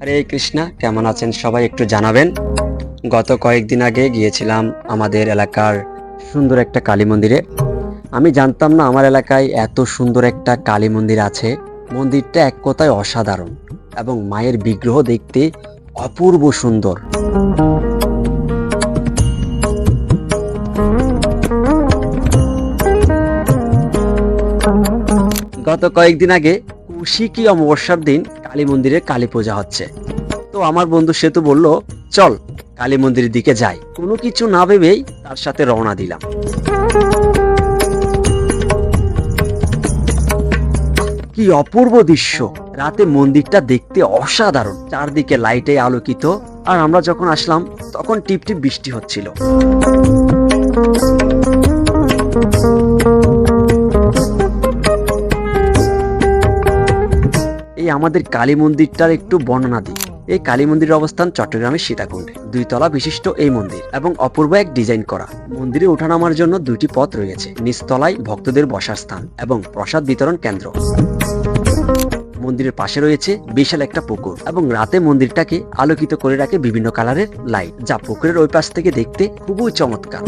হরে কৃষ্ণা, কেমন আছেন সবাই একটু জানাবেন? গত কয়েকদিন আগে গিয়েছিলাম আমাদের এলাকার সুন্দর একটা কালী মন্দিরে। আমি জানতাম না আমার এলাকায় এত সুন্দর একটা কালী মন্দির আছে। মন্দিরটা এক কথায় অসাধারণ এবং মায়ের বিগ্রহ দেখতে অপূর্ব সুন্দর। গত কয়েকদিন আগে কৌশিকী অমাবস্যার দিন কালী মন্দিরে কালী পূজা হচ্ছে। তো আমার বন্ধু সেতু বলল, চল, কালী মন্দিরের দিকে যাই। কোনো কিছু না ভেবেই তার সাথে রওনা দিলাম। কি অপূর্ব দৃশ্য! রাতে মন্দিরটা দেখতে অসাধারণ। চারদিকে লাইটে আলোকিত। আর আমরা যখন আসলাম, তখন টিপটিপ বৃষ্টি হচ্ছিল। আমাদের কালী মন্দিরটার একটু বর্ণনা দিই। এই কালী মন্দিরের অবস্থান চট্টগ্রামের সীতাকুণ্ডে। দুই তলা বিশিষ্ট এই মন্দির এবং অপূর্ব এক ডিজাইন করা। মন্দিরে ওঠানামার জন্য দুইটি পথ রয়েছে। নিচতলায় ভক্তদের বসার স্থান এবং প্রসাদ বিতরণ কেন্দ্র। মন্দিরের পাশে রয়েছে বিশাল একটা পুকুর এবং রাতে মন্দিরটাকে আলোকিত করে রাখে বিভিন্ন কালারের লাইট, যা পুকুরের ওই পাশ থেকে দেখতে খুবই চমৎকার।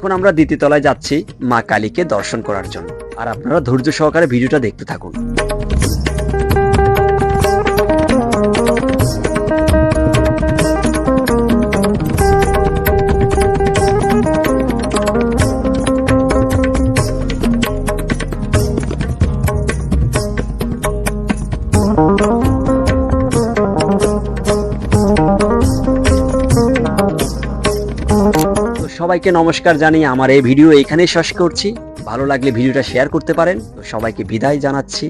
এখন আমরা দ্বিতীয় তলায় যাচ্ছি মা কালীকে দর্শন করার জন্য। আর আপনারা ধৈর্য সহকারে ভিডিওটা দেখতে থাকুন। তো সবাইকে নমস্কার জানিয়ে আমার এই ভিডিও এখানেই শেষ করছি। ভালো লাগলে ভিডিওটা শেয়ার করতে পারেন। তো সবাইকে বিদায় জানাচ্ছি।